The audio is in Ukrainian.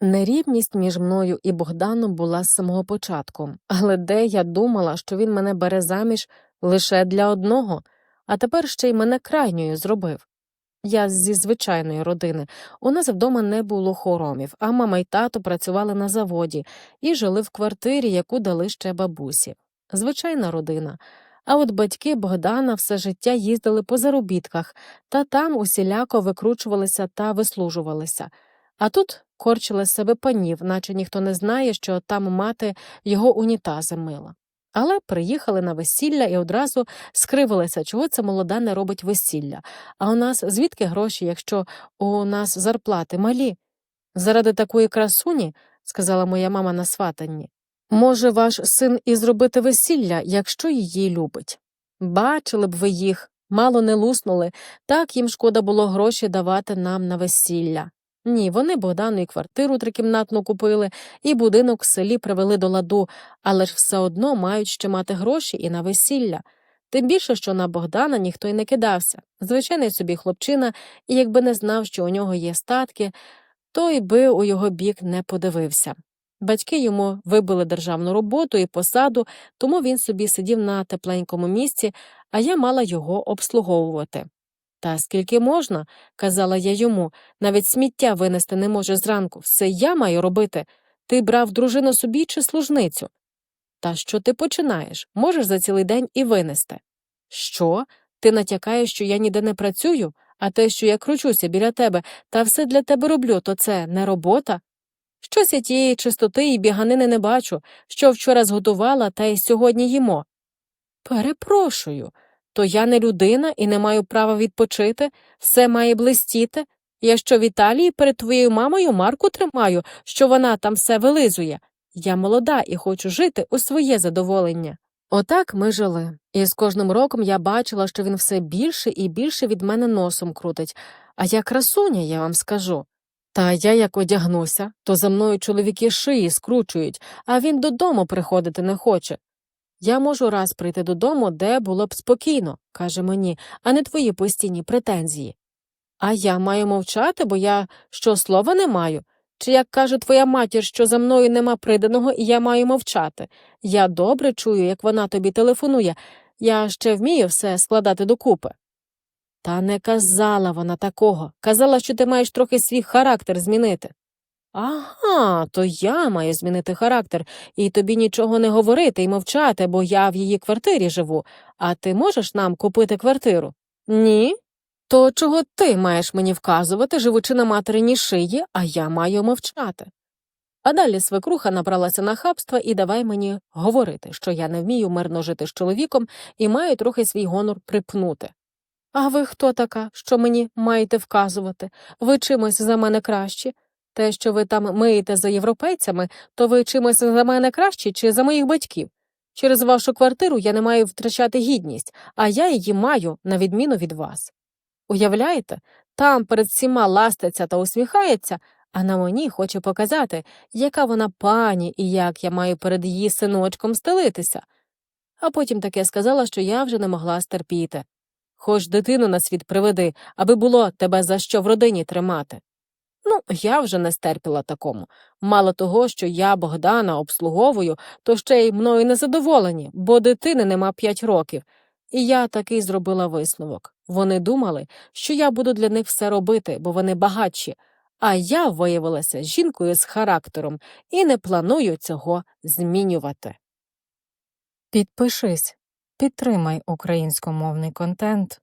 Нерівність між мною і Богданом була з самого початку, але де я думала, що він мене бере заміж лише для одного, а тепер ще й мене крайньою зробив. Я зі звичайної родини. У нас вдома не було хоромів, а мама й тато працювали на заводі і жили в квартирі, яку дали ще бабусі. Звичайна родина. А от батьки Богдана все життя їздили по заробітках, та там усіляко викручувалися та вислужувалися. А тут корчили себе панів, наче ніхто не знає, що там мати його унітази мила. Але приїхали на весілля і одразу скривилися, чого це молода не робить весілля. А у нас звідки гроші, якщо у нас зарплати малі? Заради такої красуні, сказала моя мама на сватанні, може ваш син і зробити весілля, якщо її любить. Бачили б ви їх, мало не луснули, так їм шкода було гроші давати нам на весілля. Ні, вони Богдану і квартиру трикімнатну купили, і будинок в селі привели до ладу, але ж все одно мають ще мати гроші і на весілля. Тим більше, що на Богдана ніхто й не кидався. Звичайний собі хлопчина, і якби не знав, що у нього є статки, то й би у його бік не подивився. Батьки йому вибили державну роботу і посаду, тому він собі сидів на тепленькому місці, а я мала його обслуговувати. Та скільки можна, казала я йому, навіть сміття винести не може зранку, все я маю робити. Ти брав дружину собі чи служницю? Та що ти починаєш? Можеш за цілий день і винести. Що? Ти натякаєш, що я ніде не працюю, а те, що я кручуся біля тебе та все для тебе роблю, то це не робота? Щось я тієї чистоти і біганини не бачу, що вчора зготувала, та й сьогодні їмо. Перепрошую, то я не людина і не маю права відпочити, все має блистіти. Я що в Італії перед твоєю мамою марку тримаю, що вона там все вилизує. Я молода і хочу жити у своє задоволення. Отак ми жили, і з кожним роком я бачила, що він все більше і більше від мене носом крутить, а я красуня, я вам скажу. Та я як одягнуся, то за мною чоловіки шиї скручують, а він додому приходити не хоче. Я можу раз прийти додому, де було б спокійно, каже мені, а не твої постійні претензії. А я маю мовчати, бо я що слова не маю. Чи як каже твоя матір, що за мною нема приданого, і я маю мовчати. Я добре чую, як вона тобі телефонує, я ще вмію все складати докупи. Та не казала вона такого. Казала, що ти маєш трохи свій характер змінити. Ага, то я маю змінити характер, і тобі нічого не говорити і мовчати, бо я в її квартирі живу, а ти можеш нам купити квартиру? Ні? То чого ти маєш мені вказувати, живучи на материній шиї, а я маю мовчати? А далі свекруха набралася на хабства і давай мені говорити, що я не вмію мирно жити з чоловіком і маю трохи свій гонор припнути. А ви хто така, що мені маєте вказувати? Ви чимось за мене кращі? Те, що ви там миєте за європейцями, то ви чимось за мене кращі чи за моїх батьків? Через вашу квартиру я не маю втрачати гідність, а я її маю, на відміну від вас. Уявляєте, там перед всіма ластиться та усміхається, а на мені хоче показати, яка вона пані і як я маю перед її синочком стелитися. А потім таке сказала, що я вже не могла стерпіти. Хоч дитину на світ приведи, аби було тебе за що в родині тримати. Ну, я вже не стерпіла такому. Мало того, що я Богдана обслуговую, то ще й мною незадоволені, бо дитини нема п'ять років. І я такий зробила висновок. Вони думали, що я буду для них все робити, бо вони багатші, а я виявилася жінкою з характером і не планую цього змінювати. Підпишись, підтримай українськомовний контент.